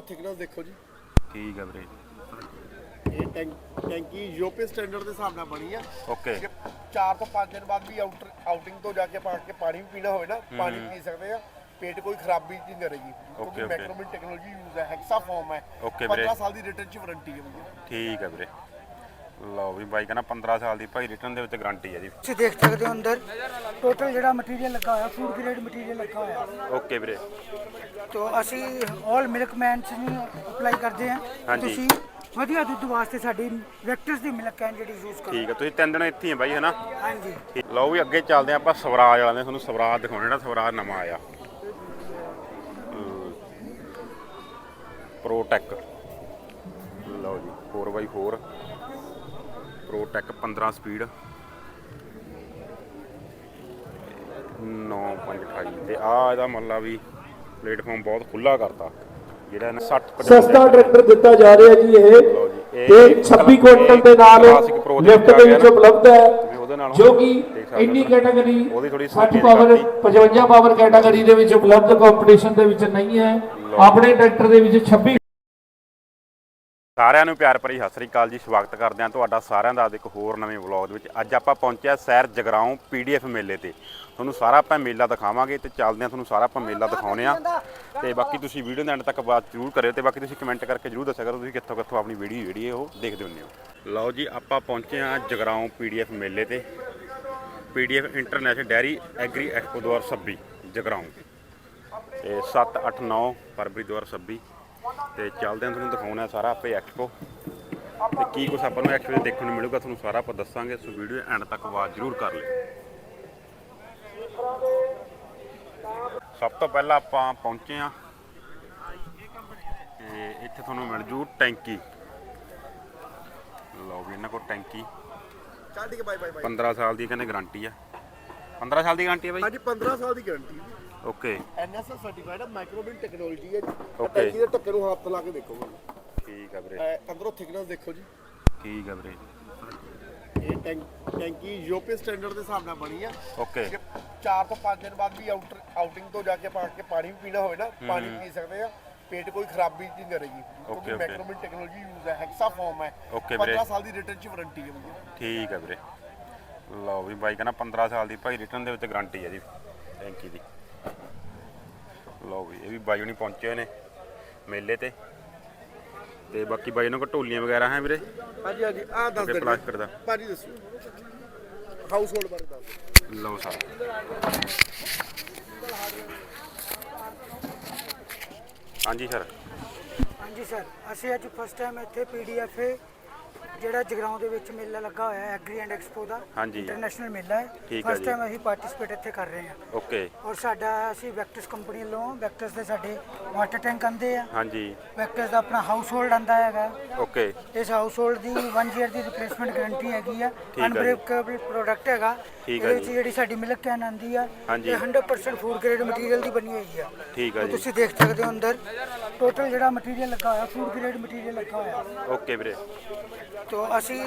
ਅੰਦਰੋਂ ਥਿਕਨੈਸ ਦੇਖੋ ਜੀ। ਠੀਕ ਹੈ ਵੀਰੇ। ਇਹ ਟੈਂਕ ਟੈਂਕੀ ਯੂਰਪੀਅਨ ਸਟੈਂਡਰਡ ਦੇ ਹਿਸਾਬ ਨਾਲ ਬਣੀ ਆ। ਓਕੇ। ਜੇ 4 ਤੋਂ 5 ਦਿਨ ਬਾਅਦ ਵੀ ਆਊਟਰ ਆਊਟਿੰਗ ਤੋਂ ਜਾ ਕੇ ਪਾ ਕੇ ਪਾਣੀ ਵੀ ਪੀਣਾ ਹੋਵੇ ਨਾ ਪਾਣੀ ਪੀ ਸਕਦੇ ਆ। ਪੇਟ ਕੋਈ ਖਰਾਬੀ ਨਹੀਂ ਕਰੇਗੀ। ਕਿਉਂਕਿ okay. ਮੈਕਰੋਮਿਨ ਟੈਕਨੋਲੋਜੀ ਯੂਜ਼ ਹੈ ਹੈਕਸਾ ਫਾਰਮ ਹੈ। Okay ਵੀਰੇ। 15 ਸਾਲ ਦੀ ਰਿਟਰਨ ਚ ਵਾਰੰਟੀ ਹੈ। ਠੀਕ ਹੈ ਵੀਰੇ। ਲਓ ਵੀ ਬਾਈ ਕਹਿੰਦਾ 15 ਸਾਲ ਦੀ ਭਾਈ ਰਿਟਰਨ ਦੇ ਵਿੱਚ ਗਾਰੰਟੀ ਹੈ ਜੀ। ਤੁਸੀਂ ਦੇਖ ਸਕਦੇ ਹੋ ਅੰਦਰ ਟੋਟਲ ਜਿਹੜਾ ਮਟੀਰੀਅਲ ਲੱਗਾ ਹੋਇਆ ਫੂਡ ਗ੍ਰੇਡ ਮਟੀਰੀਅਲ ਲੱਗਾ ਹੋਇਆ। ਓਕੇ ਵੀਰੇ। ਤੋ ਅਸੀਂ 올 ਮਿਲਕ ਮੈਨਸ ਨੂੰ ਅਪਲਾਈ ਕਰਦੇ ਹਾਂ। ਹਾਂਜੀ। ਤੁਸੀਂ ਵਧੀਆ ਦੁੱਧ ਵਾਸਤੇ ਸਾਡੀ ਵੈਕਟਰਸ ਦੀ ਮਿਲਕ ਕੈਨ ਜਿਹੜੀ ਯੂਜ਼ ਕਰੋ। ਠੀਕ ਹੈ ਤੁਸੀਂ ਤਿੰਨ ਦਿਨ ਇੱਥੇ ਹੀ ਆ ਬਾਈ ਹਨਾ? ਹਾਂਜੀ। ਠੀਕ। ਲਓ ਵੀ ਅੱਗੇ ਚੱਲਦੇ ਹਾਂ ਆਪਾਂ ਸਵਰਾਜ ਵਾਲਿਆਂ ਦੇ ਤੁਹਾਨੂੰ ਸਵਰਾਜ ਦਿਖਾਉਣਾ ਜਿਹੜਾ ਸਵਰਾਜ ਨਵਾਂ ਆਇਆ। ਪ੍ਰੋਟੈਕ ਲਓ ਜੀ 4x4 ਪ੍ਰੋਟੈਕ 15 ਸਪੀਡ 9528 ਤੇ ਆ ਇਹਦਾ ਮਤਲਬ ਵੀ ਪਲੇਟਫਾਰਮ ਬਹੁਤ ਖੁੱਲਾ ਕਰਤਾ ਜਿਹੜਾ ਇਹਨੇ 60 ਸਸਤਾ ਟਰੈਕਟਰ ਦਿੱਤਾ ਜਾ ਰਿਹਾ ਜੀ ਇਹ ਇੱਕ 26 ਕਲਾ- ਕੁਇੰਟਲ ਦੇ ਨਾਲ ਪ੍ਰੋ ਲਿਫਟ ਦੇ ਵਿੱਚ। ਉਪਲਬਧ ਹੈ ਜੋ ਕਿ ਇੰਨੀ। ਕੈਟਾਗਰੀ ਉਹਦੀ ਥੋੜੀ 60 ਸੋਚੀ ਪਾਵਰ ਜਾਂਦੀ। 55 ਪਾਵਰ ਕੈਟਾਗਰੀ ਦੇ ਵਿੱਚ ਉਪਲਬਧ ਕੰਪੀਟੀਸ਼ਨ ਦੇ ਵਿੱਚ ਨਹੀਂ ਹੈ ਆਪਣੇ ਟਰੈਕਟਰ ਦੇ ਵਿੱਚ 26 ਸਾਰਿਆਂ ਨੂੰ ਪਿਆਰ ਭਰੀ ਸਤਿ ਸ੍ਰੀ ਅਕਾਲ ਜੀ ਸਵਾਗਤ ਕਰਦੇ ਹਾਂ ਤੁਹਾਡਾ ਸਾਰਿਆਂ ਦਾ ਇੱਕ ਹੋਰ ਨਵੇਂ ਵਲੌਗ ਦੇ ਵਿੱਚ। ਅੱਜ ਆਪਾਂ ਪਹੁੰਚਿਆ ਸ਼ਹਿਰ ਜਗਰਾਉਂ ਪੀਡੀਐਫ ਮੇਲੇ ਤੇ। ਤੁਹਾਨੂੰ ਸਾਰਾ ਆਪਾਂ ਮੇਲਾ ਦਿਖਾਵਾਂਗੇ ਤੇ ਚੱਲਦੇ ਹਾਂ ਤੁਹਾਨੂੰ ਸਾਰਾ ਆਪਾਂ ਮੇਲਾ ਦਿਖਾਉਨੇ ਆ ਤੇ ਬਾਕੀ ਤੁਸੀਂ ਵੀਡੀਓ ਦੇ ਐਂਡ ਤੱਕ ਬਾਤ ਜ਼ਰੂਰ ਕਰਿਓ ਤੇ ਬਾਕੀ ਤੁਸੀਂ ਕਮੈਂਟ ਕਰਕੇ ਜ਼ਰੂਰ ਦੱਸਿਆ ਕਰੋ ਤੁਸੀਂ ਕਿੱਥੋਂ ਕਿੱਥੋਂ ਆਪਣੀ ਵੀਡੀਓ ਜਿਹੜੀ ਹੈ ਉਹ ਦੇਖਦੇ ਹੁੰਦੇ ਹੋ। ਲਓ ਜੀ ਆਪਾਂ ਪਹੁੰਚੇ ਆ ਜਗਰਾਉਂ ਪੀਡੀਐਫ ਮੇਲੇ ਤੇ। PDF international dairy agri expo 2026 Jagraon. ਤੇ 7 8 9 ਫਰਵਰੀ 2026 ਤੇ ਚੱਲਦੇ ਹਾਂ ਤੁਹਾਨੂੰ ਦਿਖਾਉਣਾ ਸਾਰਾ ਆਪੇ ਐਕਸਪੋ ਤੇ ਕੀ ਕੁਝ ਆਪਾਂ ਨੂੰ ਐਕਸਪੋ ਦੇਖਣ ਨੂੰ ਮਿਲੂਗਾ ਤੁਹਾਨੂੰ ਸਾਰਾ ਆਪਾਂ ਦੱਸਾਂਗੇ। ਸੋ ਵੀਡੀਓ ਐਂਡ ਤੱਕ ਆਵਾਜ਼ ਜ਼ਰੂਰ ਕਰ ਲਿਓ। ਸਭ ਤੋਂ ਪਹਿਲਾਂ ਆਪਾਂ ਪਹੁੰਚੇ ਆ ਤੇ ਇੱਥੇ ਤੁਹਾਨੂੰ ਮਿਲ ਜੂ ਟੈਂਕੀ। ਲਓ ਵੀ ਇਹਨਾਂ ਕੋਲ ਟੈਂਕੀ। ਚੱਲ ਠੀਕ ਹੈ ਬਾਈ ਬਾਈ ਬਾਈ 15 ਸਾਲ ਦੀ ਕਹਿੰਦੇ ਗਾਰੰਟੀ ਆ। 15 ਸਾਲ ਦੀ ਗਾਰੰਟੀ ਆ ਬਾਈ? ਹਾਂਜੀ 15 ਸਾਲ ਦੀ ਗਾਰੰਟੀ ਹੈ ਓਕੇ ਐਨਐਸਐਸ ਸਰਟੀਫਾਈਡ ਹੈ ਮਾਈਕਰੋਮਿਨ ਟੈਕਨੋਲੋਜੀ ਹੈ Okay. ਟੈਂਕੀ ਦੇ ਢੱਕਣ ਨੂੰ ਹੱਥ ਲਾ ਕੇ ਦੇਖੋ। ਠੀਕ ਆ ਵੀਰੇ। ਇਹ ਅੰਦਰੋਂ ਥਿਕਨੈਸ ਦੇਖੋ ਜੀ। ਠੀਕ ਆ ਵੀਰੇ। ਇਹ ਟੈਂਕ ਟੈਂਕੀ ਯੂਰਪੀਅਨ ਸਟੈਂਡਰਡ ਦੇ ਹਿਸਾਬ ਨਾਲ ਬਣੀ ਆ। ਓਕੇ ਜੇ 4 ਤੋਂ 5 ਦਿਨ ਬਾਅਦ ਵੀ ਆਊਟਰ ਆਊਟਿੰਗ ਤੋਂ ਜਾ ਕੇ ਪਾ ਕੇ ਪਾਣੀ ਵੀ ਪੀਣਾ ਹੋਵੇ ਨਾ ਪਾਣੀ ਪੀ ਸਕਦੇ ਆ। ਪੇਟ ਕੋਈ ਖਰਾਬੀ ਨਹੀਂ ਕਰੇਗੀ। ਕਿਉਂਕਿ okay. ਮੈਕਰੋਮਿਨ ਟੈਕਨੋਲੋਜੀ ਯੂਜ਼ ਹੈ ਹੈਕਸਾ ਫਾਰਮ ਹੈ। Okay ਵੀਰੇ। 15 ਸਾਲ ਦੀ ਰਿਟਰਨ ਚ ਵਾਰੰਟੀ ਹੈ ਭਈਆ ਠੀਕ ਹੈ ਵੀਰੇ। ਲਓ ਵੀ ਬਾਈ ਕਹਿੰਦਾ 15 ਸਾਲ ਦੀ ਭਾਈ ਰਿਟਰਨ ਦੇ ਵਿੱਚ ਗਾਰੰਟੀ ਹੈ ਜੀ। ਯੂ ਜੀ। ਲਓ ਵੀ ਇਹ ਵੀ ਬਾਈ ਹੁਣੀ ਪਹੁੰਚੇ ਹੋਏ ਨੇ ਮੇਲੇ ਤੇ। ਤੇ ਬਾਕੀ ਬਾਈ ਕੋਲ ਢੋਲੀਆਂ ਵਗੈਰਾ ਹੈ ਵੀਰੇ? ਹਾਂਜੀ ਹਾਂਜੀ ਆ ਦੱਸ ਦੇ ਪਲਾਸਟਿਕ ਦਾ। ਭਾਜੀ ਦੱਸੋ ਹਾਊਸ ਹੋਲਡ ਬਾਰੇ ਦੱਸ ਲਓ ਸਰ। ਹਾਂਜੀ ਸਰ। ਹਾਂਜੀ ਸਰ ਅਸੀਂ ਅੱਜ ਫਸਟ ਟਾਈਮ ਇੱਥੇ ਪੀਡੀਐਫ ਜਿਹੜਾ ਜਗਰਾਉਂ ਦੇ ਵਿੱਚ ਮੇਲਾ ਲੱਗਾ ਹੋਇਆ ਹੈ ਐਗਰੀ ਐਂਡ ਐਕਸਪੋ ਦਾ ਹਾਂਜੀ। ਇੰਟਰਨੈਸ਼ਨਲ ਮੇਲਾ ਹੈ। ਠੀਕ ਹੈ ਫਸਟ ਜੀ। ਟਾਈਮ ਅਸੀਂ ਪਾਰਟਿਸਿਪੇਟ ਇੱਥੇ ਕਰ ਰਹੇ ਹਾਂ। ਓਕੇ। ਔਰ ਸਾਡਾ ਅਸੀਂ ਵੈਕਟਰਸ ਕੰਪਨੀ ਵੱਲੋਂ ਵੈਕਟਰਸ ਦੇ ਸਾਡੇ ਵਾਟਰ ਟੈਂਕ ਆਂਦੇ ਆ। ਹਾਂਜੀ। ਵੈਕਟਰਸ ਦਾ ਆਪਣਾ ਹਾਊਸ ਹੋਲਡ ਆਂਦਾ ਹੈਗਾ। ਓਕੇ। ਇਸ ਹਾਊਸ ਹੋਲਡ ਦੀ 1 ਈਅਰ ਦੀ ਰਿਪਲੇਸਮੈਂਟ ਗਾਰੰਟੀ ਹੈਗੀ ਆ। ਜੀ। ਅਨਬ੍ਰੇਕੇਬਲ ਪ੍ਰੋਡਕਟ ਹੈਗਾ। ਠੀਕ ਇਹਦੇ ਵਿੱਚ ਜੀ। ਜਿਹੜੀ ਸਾਡੀ ਮਿਲਕ ਕੈਨ ਆਂਦੀ ਆ ਹਾਂਜੀ। ਇਹ 100% ਫੂਡ ਗ੍ਰੇਡ ਮਟੀਰੀਅਲ ਦੀ ਬਣੀ ਹੋਈ ਆ। ਠੀਕ ਤੇ ਜੀ। ਤੁਸੀਂ ਦੇਖ ਸਕਦੇ ਹੋ ਅੰਦਰ। ਟੋਟਲ ਜਿਹੜਾ ਮਟੀਰੀਅਲ ਲੱਗਾ ਹੋਇਆ ਫੂਡ ਗ੍ਰੇਡ ਮਟੀਰੀਅਲ ਲੱਗਾ ਹੋਇਆ। ਓਕੇ ਵੀਰੇ। ਤੋ ਅਸੀਂ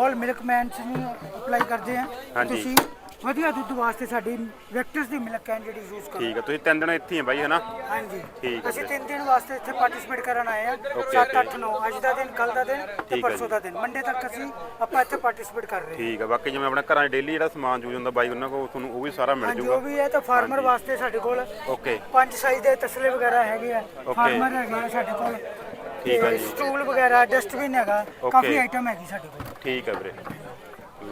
올 ਮਿਲਕ ਮੈਨਸ ਨੂੰ ਅਪਲਾਈ ਕਰਦੇ ਹਾਂ। ਹਾਂਜੀ। ਤੁਸੀਂ ਵਧੀਆ ਦੁੱਧ ਵਾਸਤੇ ਸਾਡੀ ਵੈਕਟਰਸ ਦੀ ਮਿਲਕ ਕੈਨ ਜਿਹੜੀ ਯੂਜ਼ ਕਰੋ। ਠੀਕ ਹੈ ਤੁਸੀਂ ਤਿੰਨ ਦਿਨ ਇੱਥੇ ਹੀ ਆ ਬਾਈ ਹਨਾ? ਹਾਂਜੀ। ਠੀਕ ਹੈ ਅਸੀਂ। ਤਿੰਨ ਦਿਨ ਵਾਸਤੇ ਇੱਥੇ ਪਾਰਟਿਸਿਪੇਟ ਕਰਨ ਆਏ ਆ। Okay, 7 8 okay. 9 ਅੱਜ ਦਾ ਦਿਨ ਕੱਲ ਦਾ ਦਿਨ ਤੇ ਠੀਕ ਹੈ ਪਰਸੋਂ ਜੀ। ਦਾ ਦਿਨ। ਮੰਡੇ ਤੱਕ ਅਸੀਂ ਆਪਾਂ ਇੱਥੇ ਪਾਰਟਿਸਿਪੇਟ ਕਰ ਰਹੇ ਹਾਂ। ਠੀਕ ਹੈ ਬਾਕੀ ਜਿਵੇਂ ਆਪਣਾ ਘਰਾਂ 'ਚ ਡੇਲੀ ਜਿਹੜਾ ਸਮਾਨ ਯੂਜ਼ ਹੁੰਦਾ ਬਾਈ ਉਹਨਾਂ ਕੋਲ ਤੁਹਾਨੂੰ ਉਹ ਵੀ ਸਾਰਾ ਮਿਲ ਹਾਂਜੀ ਜਾਊਗਾ ਉਹ ਵੀ ਹੈ ਤਾਂ ਫਾਰਮਰ। ਵਾਸਤੇ ਸਾਡੇ ਕੋਲ ਓਕੇ ਪੰਜ ਸਾਈਜ਼ ਦੇ ਤਸਲੇ ਵਗੈਰਾ ਹੈਗੇ ਆ। ਫਾਰਮਰ ਹੈਗੇ ਆ ਸਾਡੇ ਕੋਲ। ਠੀਕ ਹੈ ਜੀ। ਸਟੂਲ ਵਗੈਰਾ ਡਸਟਬਿਨ ਹੈਗਾ Okay. ਕਾਫੀ ਆਈਟਮ ਹੈਗੀ ਸਾਡੇ ਕੋਲ। ਠੀਕ ਹੈ ਵੀਰੇ।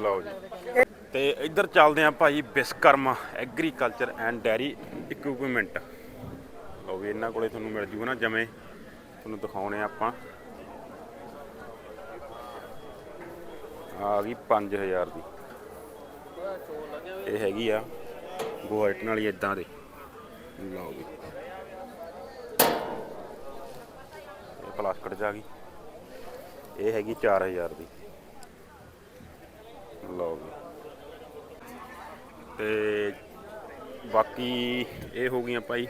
ਲਓ ਜੀ। ਤੇ ਇੱਧਰ ਚੱਲਦੇ ਆ ਭਾਈ Vishwakarma agriculture and dairy equipment ਲਓ ਵੀ ਇਹਨਾਂ ਕੋਲੇ ਤੁਹਾਨੂੰ ਮਿਲ ਜੂਗਾ ਨਾ ਜਮੇ। ਤੁਹਾਨੂੰ ਦਿਖਾਉਣੇ ਆਪਾਂ। ਆ ਗਈ 5000 ਦੀ। ਇਹ ਹੈਗੀ ਆ ਗੋਹਟਨ ਵਾਲੀ ਇਦਾਂ ਦੇ। ਲਓ ਵੀ। ਇਹ ਪਲਾਸਟਿਕ ਚ ਆ ਗਈ। ਇਹ ਹੈਗੀ 4000 ਦੀ। ਲਓ ਜੀ ਤੇ ਬਾਕੀ ਇਹ ਹੋ ਗਈਆਂ ਭਾਈ।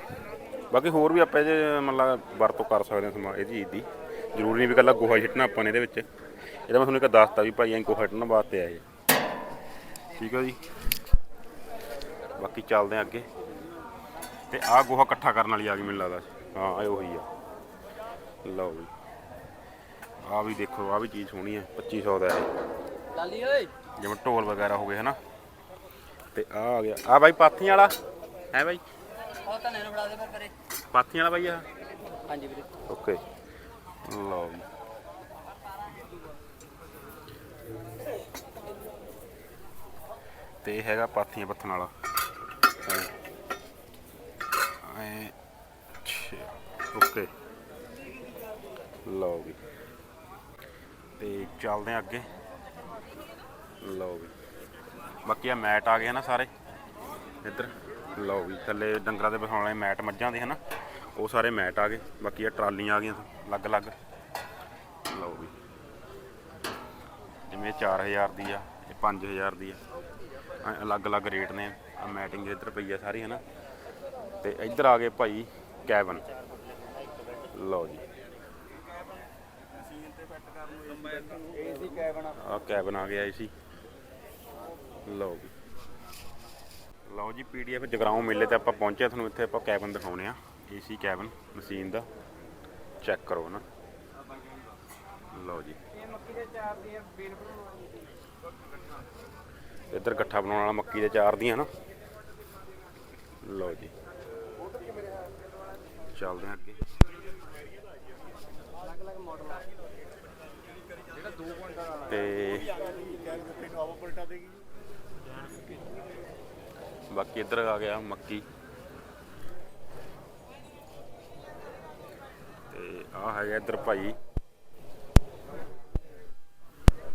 ਬਾਕੀ ਹੋਰ ਵੀ ਆਪਾਂ ਇਹਦੇ ਮਤਲਬ ਵਰਤੋਂ ਕਰ ਸਕਦੇ ਹਾਂ ਸਮਾ ਇਹ ਚੀਜ਼ ਦੀ। ਜ਼ਰੂਰੀ ਨਹੀਂ ਵੀ ਕੱਲਾ ਗੋਹਾ ਛਿੱਟਣਾ ਆਪਾਂ ਨੇ ਇਹਦੇ ਵਿੱਚ। ਇਹਦਾ ਮੈਂ ਤੁਹਾਨੂੰ ਇੱਕ ਦੱਸਤਾ ਵੀ ਭਾਈ ਐਂ ਗੋਹਾ ਛੱਟਣ ਵਾਸਤੇ ਆਏ ਠੀਕ ਹੈ ਜੀ। ਬਾਕੀ ਚੱਲਦੇ ਹਾਂ ਅੱਗੇ। ਤੇ ਆਹ ਗੋਹਾ ਇਕੱਠਾ ਕਰਨ ਵਾਲੀ ਆ ਗਈ ਮੈਨੂੰ ਲੱਗਦਾ। ਹਾਂ ਇਹ ਉਹੀ ਆ। ਲਓ ਵੀ ਆ ਵੀ ਦੇਖੋ ਆ ਵੀ ਚੀਜ਼ ਸੋਹਣੀ ਹੈ 2500 ਦਾ ਹੈ ਲਾਲੀ ਓਏ। ਜਿਵੇਂ ਢੋਲ ਵਗੈਰਾ ਹੋ ਗਏ ਹਨਾ? ਤੇ ਆ ਆ ਗਿਆ। ਆ ਬਾਈ ਪਾਥੀਆਂ ਵਾਲਾ। ਹੈ ਬਾਈ? ਉਹ ਤਾਂ ਨੈਨੂੰ ਫੜਾ ਦੇ ਫਿਰ ਕਰੇ। ਪਾਥੀਆਂ ਵਾਲਾ ਬਾਈ ਆ। ਹਾਂਜੀ ਵੀਰੇ। ਓਕੇ। ਲਓ ਜੀ। ਤੇ ਇਹ ਹੈਗਾ ਪਾਥੀਆਂ ਪੱਥਣ ਵਾਲਾ। ਐ। ਓਕੇ। ਲਓ ਵੀ ਤੇ ਚੱਲਦੇ ਆ ਅੱਗੇ। ਲਓ ਵੀ ਬਾਕੀ ਆ ਮੈਟ ਆ ਗਏ ਨਾ ਸਾਰੇ। ਇੱਧਰ, ਲਓ ਵੀ ਥੱਲੇ ਡੰਗਰਾਂ ਦੇ ਬਿਠਾਉਣ ਵਾਲੇ ਮੈਟ ਮੱਝਾਂ ਦੇ ਹਨਾ। ਉਹ ਸਾਰੇ ਮੈਟ ਆ ਗਏ, ਬਾਕੀ ਆ ਟਰਾਲੀਆਂ ਆ ਗਈਆਂ ਅਲੱਗ-ਅਲੱਗ। ਲਓ ਵੀ। ਜਿਵੇਂ ਇਹ 4000 ਦੀ ਆ, ਇਹ 5000 ਦੀ ਆ। ਅਲੱਗ-ਅਲੱਗ ਰੇਟ ਨੇ, ਆ ਮੈਟਿੰਗ ਇੱਧਰ ਪਈ ਆ ਸਾਰੀ ਹਨਾ। ਤੇ ਇੱਧਰ ਆ ਗਏ ਭਾਈ ਕੈਬਨ। ਲਓ ਜੀ। ਆ ਕੈਬਨ ਆ ਗਿਆ ਸੀ। ਲਓ ਜੀ। ਲਓ ਜੀ ਪੀਡੀਐਫ ਜਗਰਾਉਂ ਮੇਲੇ ਤੇ ਆਪਾਂ ਪਹੁੰਚੇ ਤੁਹਾਨੂੰ ਇੱਥੇ ਆਪਾਂ ਕੈਬਨ ਦਿਖਾਉਣੇ ਆ। ਏਸੀ ਕੈਬਨ ਮਸ਼ੀਨ ਦਾ। ਚੈੱਕ ਕਰੋ ਨਾ। ਲਓ ਜੀ। ਇੱਧਰ ਇਕੱਠਾ ਬਣਾਉਣ ਵਾਲਾ ਮੱਕੀ ਦੇ ਚਾਰ ਦੀਆਂ ਨਾ। ਲਓ ਜੀ। ਚੱਲਦੇ ਹਾਂ ਅੱਗੇ। ਤੇ ਬਾਕੀ ਇੱਧਰ ਆ ਗਿਆ ਮੱਕੀ। ਤੇ ਆ ਹੈਗਾ ਇੱਧਰ ਭਾਈ।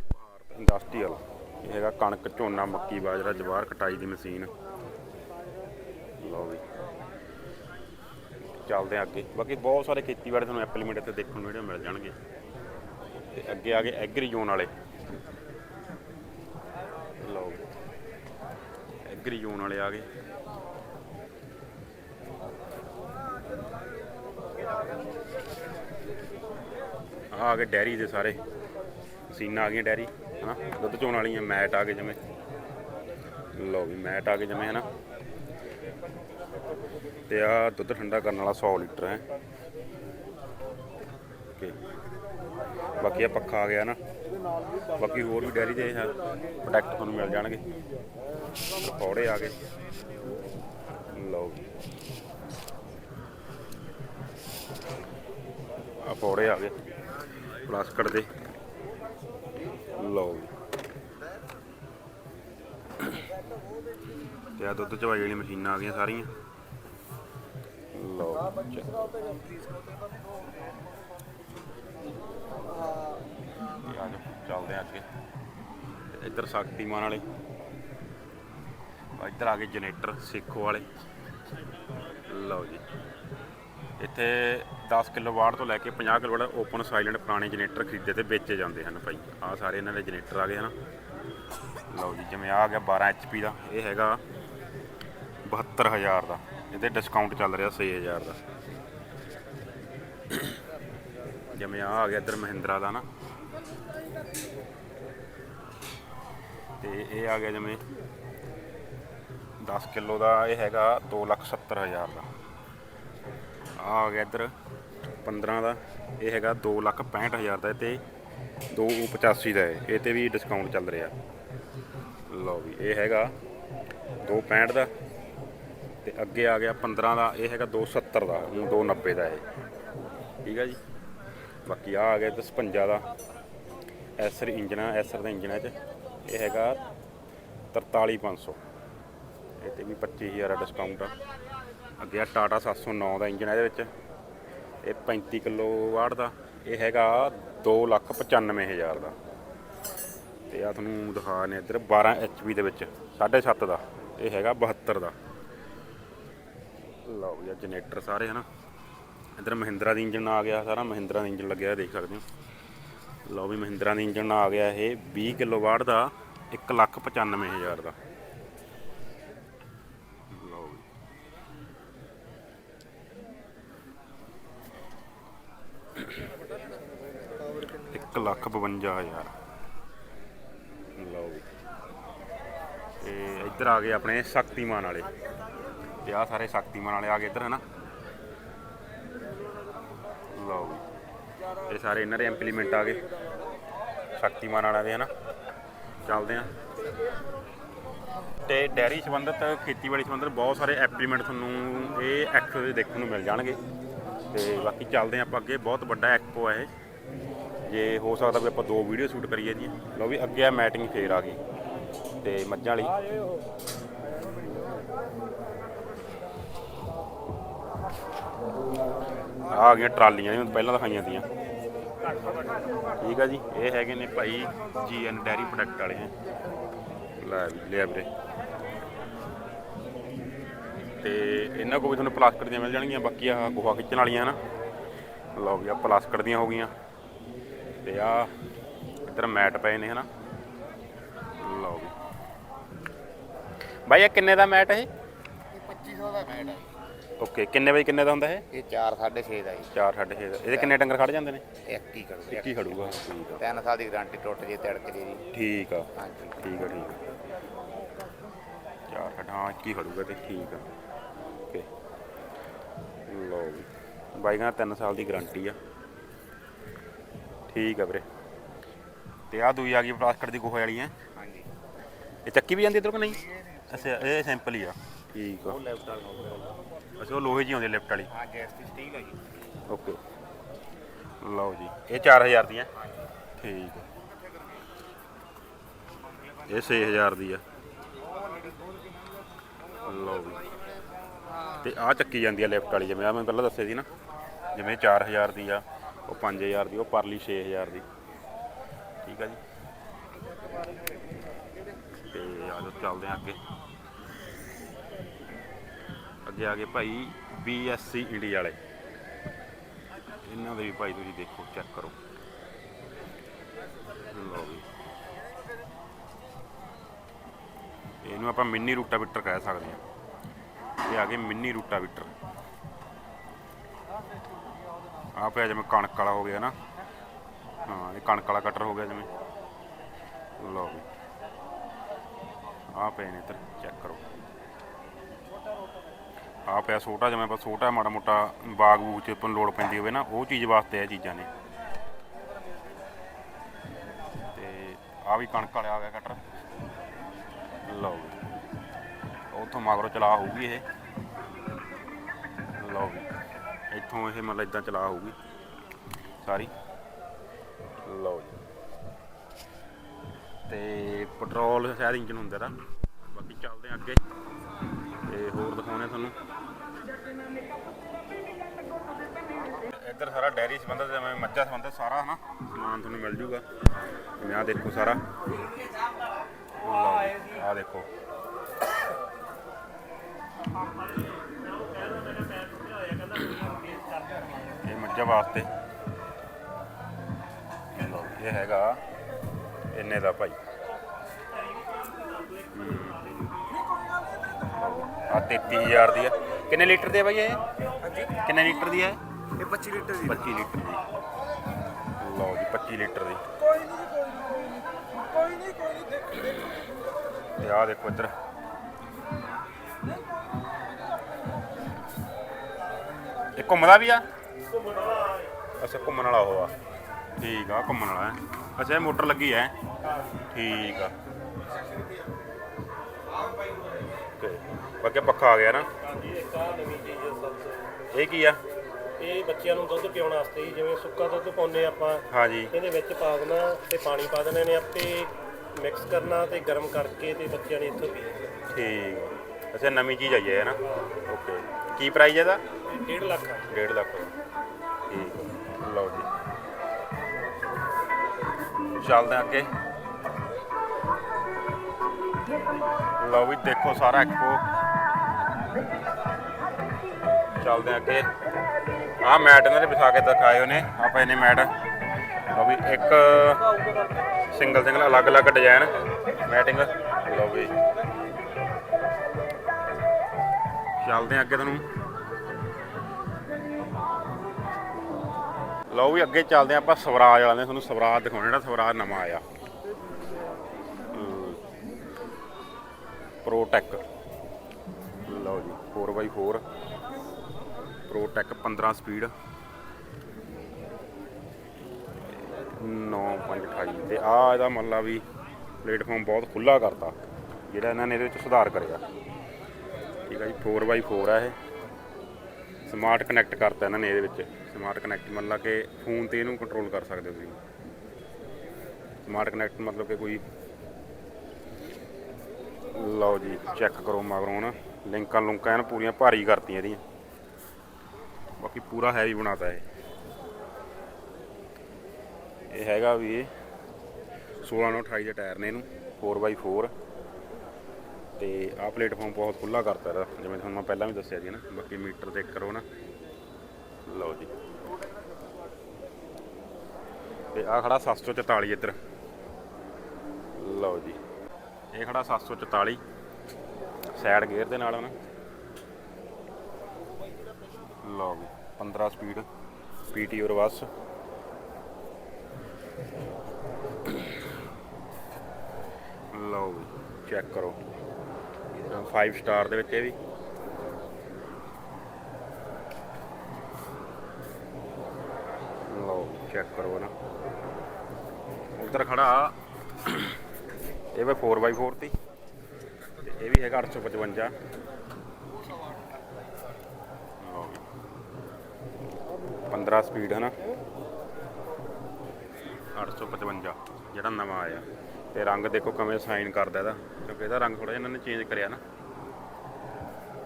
ਭਾਰਤ ਇੰਡਸਟਰੀਅਲ। ਇਹ ਹੈਗਾ ਕਣਕ, ਝੋਨਾ, ਮੱਕੀ, ਬਾਜਰਾ, ਜਵਾਰ, ਕਟਾਈ ਦੀ ਮਸ਼ੀਨ। ਲਓ ਵੀ। ਚੱਲਦੇ ਹਾਂ ਅੱਗੇ। ਬਾਕੀ ਬਹੁਤ ਸਾਰੇ ਖੇਤੀਬਾੜੀ ਤੁਹਾਨੂੰ ਐਪਲੀਮੈਂਟ ਇੱਥੇ ਦੇਖਣ ਨੂੰ ਜਿਹੜੇ ਮਿਲ ਜਾਣਗੇ। ਤੇ ਅੱਗੇ ਆ ਗਏ ਐਗਰੀ ਜ਼ੋਨ ਵਾਲੇ ਲਓ ਵੀ। ਐਗਰੀ ਵਾਲੇ ਆ ਗਏ। ਆਹ ਆ ਗਏ ਡੈਰੀ ਦੇ ਸਾਰੇ। ਮਸ਼ੀਨਾਂ ਆ ਗਈਆਂ ਡੈਰੀ, ਹਨਾ? ਦੁੱਧ ਚੋਣ ਵਾਲੀਆਂ, ਮੈਟ ਆ ਗਏ ਜਿਵੇਂ ਲਓ ਵੀ, ਮੈਟ ਆ ਗਏ ਜਿਵੇਂ ਹਨਾ? ਤੇ ਆ ਦੁੱਧ ਠੰਡਾ ਕਰਨ ਵਾਲਾ 100 ਲੀਟਰ ਹੈ। ਓਕੇ ਬਾਕੀ ਆ ਪੱਖਾ ਆ ਗਿਆ ਨਾ। ਬਾਕੀ ਹੋਰ ਵੀ ਡੈਰੀ ਦੇ ਪ੍ਰੋਡਕਟ ਤੁਹਾਨੂੰ ਮਿਲ ਜਾਣਗੇ। ਪਕੌੜੇ ਆ ਗਏ। ਲਓ ਜੀ। ਆ ਪੌੜੇ ਆ ਗਏ। ਪਲਾਸਕਟ ਦੇ। ਲਓ ਜੀ। ਤੇ ਆ ਦੁੱਧ ਚਵਾਈ ਵਾਲੀ ਮਸ਼ੀਨਾਂ ਆ ਗਈਆਂ ਸਾਰੀਆਂ। ਲਓ ਜੀ, ਚੱਕ। ਤੇ ਆ ਜਾਓ, ਚੱਲਦੇ ਆ ਅੱਗੇ ਤੇ ਇੱਧਰ ਸ਼ਕਤੀਮਾਨ ਵਾਲੇ। ਆ ਇੱਧਰ ਆ ਗਏ ਜਨਰੇਟਰ ਸੇਖੋ ਵਾਲੇ। ਲਓ ਜੀ। ਇੱਥੇ 10 ਕਿਲੋਵਾਟ ਤੋਂ ਲੈ ਕੇ 50 ਕਿਲੋਵਾਟ ਓਪਨ ਸਾਇਲੈਂਟ ਪੁਰਾਣੇ ਜਨਰੇਟਰ ਖਰੀਦੇ ਤੇ ਵੇਚੇ ਜਾਂਦੇ ਹਨ ਭਾਈ। ਆ ਸਾਰੇ ਇਹਨਾਂ ਦੇ ਜਨਰੇਟਰ ਆ ਗਏ ਹਨ। ਲਓ ਜੀ ਜਿਵੇਂ ਆ ਗਿਆ 12 HP ਦਾ ਇਹ ਹੈਗਾ 72000 ਦਾ। ਇਹਦੇ ਡਿਸਕਾਊਂਟ ਚੱਲ ਰਿਹਾ 6000 ਦਾ। ਜਿਵੇਂ ਆ ਆ ਗਿਆ ਇੱਧਰ ਮਹਿੰਦਰਾ ਦਾ ਨਾ ਤੇ ਇਹ ਆ ਗਿਆ ਜਿਵੇਂ 10 ਕਿਲੋ ਦਾ ਇਹ ਹੈਗਾ 270000 ਦਾ। ਆ ਆ ਗਿਆ ਇੱਧਰ 15 ਦਾ, ਇਹ ਹੈਗਾ 265000 ਦਾ ਤੇ 285 ਦਾ ਹੈ ਇਹ ਤੇ ਵੀ ਡਿਸਕਾਊਂਟ ਚੱਲ ਰਿਹਾ। ਲਓ ਵੀ, ਇਹ ਹੈਗਾ 265 ਦਾ ਤੇ ਅੱਗੇ ਆ ਗਿਆ 15 ਦਾ, ਇਹ ਹੈਗਾ 270 ਦਾ ਊਂ 290 ਦਾ ਇਹ। ਠੀਕ ਹੈ ਜੀ? ਬਾਕੀ ਆ ਆ ਗਿਆ ਤੇ 56 ਦਾ। ਐਸਰ ਇੰਜਨ ਆ ਐਸਰ ਦਾ ਇੰਜਨ ਹੈ ਚ। ਇਹ ਹੈਗਾ 43500 ਇਹ ਤੇ ਵੀ 25000 ਦਾ ਡਿਸਕਾਊਂਟ ਆ। ਅੱਗੇ ਆ ਟਾਟਾ 709 ਦਾ ਇੰਜਨ ਇਹਦੇ ਵਿੱਚ। ਇਹ 35 ਕਿਲੋ ਵਾਟ ਦਾ। ਇਹ ਹੈਗਾ 295000 ਦਾ। ਤੇ ਆ ਤੁਹਾਨੂੰ ਦਿਖਾ ਨੇ ਇੱਧਰ 12 HP ਦੇ ਵਿੱਚ 7.5 ਦਾ। ਇਹ ਹੈਗਾ 72 ਦਾ। ਲਓ ਜੀ ਜਨਰੇਟਰ ਸਾਰੇ ਹਨਾ। ਇੱਧਰ ਮਹਿੰਦਰਾ ਦਾ ਇੰਜਨ ਆ ਗਿਆ, ਸਾਰਾ ਮਹਿੰਦਰਾ ਦਾ ਇੰਜਨ ਲੱਗਿਆ ਦੇਖ ਸਕਦੇ ਹੋ। ਲਓ ਵੀ ਮਹਿੰਦਰਾ ਦੀ ਇੰਜਨ ਆ ਗਿਆ ਇਹ 20 ਕਿਲੋ ਵਾਟ ਦਾ 195000 ਦਾ। ਲਓ ਵੀ। ਇੱਕ ਲੱਖ 52000 ਲਓ ਵੀ। ਤੇ ਇੱਧਰ ਆ ਗਏ ਆਪਣੇ ਸ਼ਕਤੀਮਾਨ ਵਾਲੇ। ਤੇ ਆ ਸਾਰੇ ਸ਼ਕਤੀਮਾਨ ਵਾਲੇ ਆ ਗਏ ਇੱਧਰ ਹੈ ਨਾ ਇਹ ਸਾਰੇ ਇਹਨਾਂ ਦੇ ਇੰਪਲੀਮੈਂਟ ਆ ਗਏ। ਸ਼ਕਤੀਮਾਨ ਵਾਲਾ ਦੇ, ਹਨਾ? ਚੱਲਦੇ ਆ ਤੇ ਡੈਰੀ ਸੰਬੰਧਿਤ, ਖੇਤੀਬਾੜੀ ਸੰਬੰਧਿਤ ਬਹੁਤ ਸਾਰੇ ਐਪਲੀਮੈਂਟ ਤੁਹਾਨੂੰ ਇਹ ਐਕਸਪੋ ਦੇ ਦੇਖਣ ਨੂੰ ਮਿਲ ਜਾਣਗੇ। ਤੇ ਬਾਕੀ ਚੱਲਦੇ ਆਪਾਂ ਅੱਗੇ। ਬਹੁਤ ਵੱਡਾ ਐਕਸਪੋ ਹੈ ਇਹ। ਜੇ ਹੋ ਸਕਦਾ ਵੀ ਆਪਾਂ ਦੋ ਵੀਡੀਓ ਸ਼ੂਟ ਕਰੀਏ ਜੀ। ਲਓ ਵੀ ਅੱਗੇ ਆ ਮੈਟਿੰਗ ਫੇਰ ਆ ਗਈ। ਤੇ ਮੱਝਾਂ ਵਾਲੀ। ਆ ਗਈਆਂ ਟਰਾਲੀਆਂ ਜਿਵੇਂ ਪਹਿਲਾਂ ਦਿਖਾਈਆਂ ਤੀਆਂ। ਠੀਕ ਆ ਜੀ, ਇਹ ਹੈਗੇ ਨੇ ਭਾਈ ਜੀਐਨ ਡੈਰੀ ਪ੍ਰੋਡਕਟ ਵਾਲੇ ਲੈ ਵੀ ਲਿਆ ਵੀਰੇ। ਤੇ ਇਹਨਾਂ ਕੋਲ ਵੀ ਤੁਹਾਨੂੰ ਪਲਾਸਟਿਕ ਦੀਆਂ ਮਿਲ ਜਾਣਗੀਆਂ, ਬਾਕੀ ਆਹ ਗੋਹਾ ਖਿੱਚਣ ਵਾਲੀਆਂ ਨਾ। ਲਓ ਵੀ ਆ ਪਲਾਸਟਿਕ ਦੀਆਂ ਹੋ ਗਈਆਂ। ਤੇ ਆ ਇੱਧਰ ਮੈਟ ਪਏ ਨੇ, ਹਨਾ। ਲਓ ਵੀ। ਬਾਈ, ਇਹ ਕਿੰਨੇ ਦਾ ਮੈਟ ਇਹ? ਇਹ 2500 ਦਾ ਮੈਟ ਹੈ। ਓਕੇ ਕਿੰਨੇ ਵਜੇ ਕਿੰਨੇ ਦਾ ਹੁੰਦਾ ਇਹ? ਇਹ 4 6.5 ਦਾ ਜੀ। 4 6.5 ਦਾ। ਇਹਦੇ ਕਿੰਨੇ ਡੰਗਰ ਖੜ ਜਾਂਦੇ ਨੇ? ਇੱਕ ਹੀ ਕਰੋ ਇੱਕ ਹੀ ਖੜੂਗਾ। ਠੀਕ ਆ। ਤਿੰਨ ਸਾਲ ਦੀ ਗਾਰੰਟੀ ਟੁੱਟ ਜੇ ਤੜਕ ਜੇ ਜੀ। ਠੀਕ ਆ। ਹਾਂਜੀ। ਠੀਕ ਆ ਠੀਕ ਆ। ਚਾਰ ਖੜ ਹਾਂ ਇੱਕ ਹੀ ਖੜੂਗਾ ਤੇ ਠੀਕ ਆ। ਓਕੇ। ਲਓ ਵੀ ਬਾਈਕਾਂ 3 ਸਾਲ ਦੀ ਗਾਰੰਟੀ ਆ। ਠੀਕ ਆ ਵੀਰੇ। ਤੇ ਆ ਦੂਈ ਆ ਗਈ ਪਲਾਸਟਿਕ ਦੀ ਗੋਹੇ ਵਾਲੀ ਹੈ। ਹਾਂਜੀ। ਇਹ ਚੱਕੀ ਵੀ ਜਾਂਦੀ ਇਧਰੋਂ ਕਿ ਨਹੀਂ? ਅੱਛਾ ਇਹ ਸਿੰਪਲ ਹੀ ਆ। ਠੀਕ ਆ। ਲੈਫਟ ਵਾਲਾ ਅੱਛਾ ਉਹ ਲੋਹੇ ਜੀ ਆਉਂਦੀ ਲਿਫਟ ਵਾਲੀ। ਹਾਂ ਗੈਸ ਦੀ ਸਟੀਲ ਹੈ ਜੀ। ਓਕੇ। ਲਓ ਜੀ ਇਹ 4000 ਦੀ ਹੈ ਠੀਕ ਹੈ ਇਹ 6000 ਦੀ ਆ। ਲਓ ਜੀ। ਤੇ ਆ ਚੱਕੀ ਜਾਂਦੀ ਆ ਲਿਫਟ ਵਾਲੀ ਜਿਵੇਂ ਆ ਮੈਂ ਪਹਿਲਾਂ ਦੱਸਿਆ ਸੀ ਨਾ। ਜਿਵੇਂ 4000 ਦੀ ਆ ਉਹ 5000 ਦੀ ਉਹ ਪਰਲੀ 6000 ਦੀ। ਠੀਕ ਆ ਜੀ। ਤੇ ਆ ਜਾਓ ਚੱਲਦੇ ਆ ਅੱਗੇ। ਜੇ ਆ ਗਏ ਭਾਈ BSC ਇੰਡੀਆ ਵਾਲੇ। ਇਹਨਾਂ ਦੇ ਵੀ ਭਾਈ ਤੁਸੀਂ ਦੇਖੋ ਚੈੱਕ ਕਰੋ। ਲਓ ਵੀ ਇਹਨੂੰ ਆਪਾਂ ਮਿੰਨੀ ਰੂਟਾਵੀਟਰ ਕਹਿ ਸਕਦੇ ਹਾਂ। ਇਹ ਆ ਗਏ ਮਿੰਨੀ ਰੂਟਾਵੀਟਰ। ਆ ਪਿਆ ਜਿਵੇਂ ਕਣਕ ਵਾਲਾ ਹੋ ਗਿਆ ਨਾ। ਹਾਂ, ਇਹ ਕਣਕ ਵਾਲਾ ਕਟਰ ਹੋ ਗਿਆ ਜਿਵੇਂ। ਲਓ ਵੀ ਆ ਪਏ ਨੇ ਇੱਧਰ ਚੈੱਕ ਕਰੋ। ਆ ਪਿਆ ਛੋਟਾ, ਜਿਵੇਂ ਆਪਾਂ ਛੋਟਾ ਮਾੜਾ ਮੋਟਾ ਬਾਗ ਬੂਗ ਚ ਆਪਾਂ ਨੂੰ ਲੋੜ ਪੈਂਦੀ ਹੋਵੇ ਨਾ, ਉਹ ਚੀਜ਼ ਵਾਸਤੇ ਇਹ ਚੀਜ਼ਾਂ ਨੇ। ਤੇ ਆ ਵੀ ਕਣਕ ਵਾਲਾ ਆ ਗਿਆ ਕਟਰ ਲਓ ਜੀ। ਉੱਥੋਂ ਮਗਰੋਂ ਚਲਾ ਹੋਊਗੀ ਇਹ। ਲਓ ਜੀ। ਇੱਥੋਂ ਇਹ ਮਤਲਬ ਇਦਾਂ ਚਲਾ ਹੋਊਗੀ। ਸਾਰੀ। ਲਓ ਜੀ। ਤੇ ਪੈਟਰੋਲ ਸ਼ਾਇਦ ਇੰਜਨ ਹੁੰਦਾ ਦਾ ਬਾਕੀ ਚੱਲਦੇ ਹਾਂ ਅੱਗੇ। ਹੋਰ ਦਿਖਾਉਣੇ ਤੁਹਾਨੂੰ। ਇੱਧਰ ਸਾਰਾ ਡੈਰੀ ਸੰਬੰਧਿਤ ਜਿਵੇਂ ਮੱਝਾਂ ਸੰਬੰਧਿਤ ਸਾਰਾ ਹਨਾ? ਸਮਾਨ ਤੁਹਾਨੂੰ ਮਿਲ ਜੂਗਾ। ਜਿਵੇਂ ਆਹ ਦੇਖੋ ਸਾਰਾ। ਆ ਦੇਖੋ। ਇਹ ਮੱਝਾਂ ਵਾਸਤੇ। ਇਹ ਹੈਗਾ ਇੰਨੇ ਦਾ ਭਾਈ। ਆ 33000 ਦੀ ਆ ਕਿੰਨੇ ਲੀਟਰ ਦੀ ਆ ਬਾਈ ਇਹ? ਕਿੰਨੇ ਲੀਟਰ ਦੀ ਹੈ? ਇਹ 25 ਲੀਟਰ ਦੀ 25 ਲੀਟਰ ਦੀ। ਲਓ ਜੀ 25 ਲੀਟਰ ਦੀ। ਤੇ ਆ ਦੇਖੋ ਇੱਧਰ। ਇਹ ਘੁੰਮਦਾ ਵੀ ਆ? ਅੱਛਾ ਘੁੰਮਣ ਵਾਲਾ ਉਹ ਆ। ਠੀਕ ਆ ਘੁੰਮਣ ਵਾਲਾ ਹੈ। ਅੱਛਾ ਇਹ ਮੋਟਰ ਲੱਗੀ ਹੈ। ਠੀਕ ਆ। ਬਾਕੀ ਪੱਖਾ ਆ ਗਿਆ ਨਾ। ਇਹ ਕੀ ਆ? ਇਹ ਬੱਚਿਆਂ ਨੂੰ ਦੁੱਧ ਪਿਆਉਣ ਵਾਸਤੇ ਜਿਵੇਂ ਸੁੱਕਾ ਦੁੱਧ ਪਾਉਂਦੇ ਆਪਾਂ ਹਾਂਜੀ। ਇਹਦੇ ਵਿੱਚ ਪਾ ਦੇਣਾ ਤੇ ਪਾਣੀ ਪਾ ਦੇਣਾ ਨੇ ਆਪੇ ਮਿਕਸ ਕਰਨਾ ਤੇ ਗਰਮ ਕਰਕੇ ਤੇ ਬੱਚਿਆਂ ਨੇ ਇੱਥੋਂ ਪੀਣਾ ਠੀਕ। ਅੱਛਾ ਨਵੀਂ ਚੀਜ਼ ਆਈ ਹੈ ਹੈ ਨਾ? ਓਕੇ। ਕੀ ਪ੍ਰਾਈਸ ਇਹਦਾ? 1.5 ਲੱਖ ਆ। 1.5 ਲੱਖ ਠੀਕ ਆ। ਲਓ ਜੀ। ਚੱਲਦੇ ਹਾਂ ਅੱਗੇ। ਲਓ ਵੀ ਦੇਖੋ ਸਾਰਾ ਐਕਸਪੋ ਚੱਲਦੇ ਹਾਂ ਅੱਗੇ। ਆਹ ਮੈਟ ਇਹਨਾਂ ਨੇ ਵਿਛਾ ਕੇ ਦਿਖਾਏ ਹੋਏ ਨੇ। ਆਪਾਂ ਪਏ ਮੈਟ ਲਓ ਵੀ ਇੱਕ ਸਿੰਗਲ ਸਿੰਗਲ ਅਲੱਗ-ਅਲੱਗ ਡਿਜ਼ਾਈਨ ਮੈਟਿੰਗ ਲਓ ਵੀ। ਚੱਲਦੇ ਹਾਂ ਅੱਗੇ ਤੁਹਾਨੂੰ। ਲਓ ਵੀ ਅੱਗੇ ਚੱਲਦੇ ਹਾਂ ਆਪਾਂ ਸਵਰਾਜ ਵਾਲਿਆਂ ਦੇ। ਤੁਹਾਨੂੰ ਸਵਰਾਜ ਦਿਖਾਉਣਾ, ਜਿਹੜਾ ਸਵਰਾਜ ਨਵਾਂ ਆਇਆ। ਪ੍ਰੋਟੈਕ ਲਓ ਜੀ 4x4 ਪ੍ਰੋਟੈਕ 15 ਸਪੀਡ 528 ਤੇ ਆ ਇਹਦਾ ਮਤਲਬ ਵੀ ਪਲੇਟਫਾਰਮ ਬਹੁਤ ਖੁੱਲਾ ਕਰਤਾ। ਜਿਹੜਾ ਇਹਨਾਂ ਨੇ ਇਹਦੇ ਵਿੱਚ ਸੁਧਾਰ ਕਰਿਆ। ਠੀਕ ਹੈ ਜੀ 4x4 ਆ ਇਹ। ਸਮਾਰਟ ਕਨੈਕਟ ਕਰਤਾ ਇਹਨਾਂ ਨੇ ਇਹਦੇ ਵਿੱਚ। ਸਮਾਰਟ ਕਨੈਕਟ ਮਤਲਬ ਕਿ ਫੋਨ ਤੇ ਇਹਨੂੰ ਕੰਟਰੋਲ ਕਰ ਸਕਦੇ ਹੋ ਤੁਸੀਂ। ਸਮਾਰਟ ਕਨੈਕਟ ਮਤਲਬ ਕਿ ਕੋਈ ਲਓ ਜੀ ਚੈੱਕ ਕਰੋ ਮਗਰੋਂ ਨਾ ਲਿੰਕਾਂ ਲੁੰਕਾਂ ਇਹਨਾਂ ਪੂਰੀਆਂ ਭਾਰੀ ਕਰਤੀਆਂ ਇਹਦੀਆਂ। ਬਾਕੀ ਪੂਰਾ ਹੈਵੀ ਬਣਾਤਾ ਇਹ। ਇਹ ਹੈਗਾ ਵੀ ਇਹ 16 ਨਾਲ 28 ਦੇ ਟਾਇਰ ਨੇ ਇਹਨੂੰ 4x4 ਤੇ ਆਹ ਪਲੇਟਫਾਰਮ ਬਹੁਤ ਖੁੱਲਾ ਕਰਤਾ ਇਹਦਾ, ਜਿਵੇਂ ਤੁਹਾਨੂੰ ਮੈਂ ਪਹਿਲਾਂ ਵੀ ਦੱਸਿਆ ਸੀ ਨਾ, ਬਾਕੀ ਮੀਟਰ ਚੈੱਕ ਕਰੋ ਨਾ। ਲਓ ਜੀ। ਤੇ ਆ ਖੜਾ 744 ਇੱਧਰ। ਲਓ ਜੀ। ਇਹ ਖੜਾ 744 ਸਾਈਡ ਗੇਅਰ ਦੇ ਨਾਲ ਨਾ। ਲਓ ਜੀ। 15 ਸਪੀਡ ਪੀਟੀ ਔਰ ਬੱਸ। ਲਓ ਜੀ, ਚੈੱਕ ਕਰੋ। 5 ਸਟਾਰ ਦੇ ਵਿੱਚ ਇਹ ਵੀ। ਲਓ, ਚੈੱਕ ਕਰੋ ਨਾ। ਉਧਰ ਖੜਾ। ਇਹ ਵੀ 4x4 ਤੀ ਤੇ। ਇਹ ਵੀ ਹੈਗਾ 855 ਲਓ ਜੀ 15 ਸਪੀਡ ਹੈ ਨਾ 855 ਜਿਹੜਾ ਨਵਾਂ ਆਇਆ। ਤੇ ਰੰਗ ਦੇਖੋ ਕਿਵੇਂ ਸਾਈਨ ਕਰਦਾ ਇਹਦਾ। ਕਿਉਂਕਿ ਇਹਦਾ ਰੰਗ ਥੋੜਾ ਜਿਹਾ ਇਹਨਾਂ ਨੇ ਚੇਂਜ ਕਰਿਆ ਨਾ।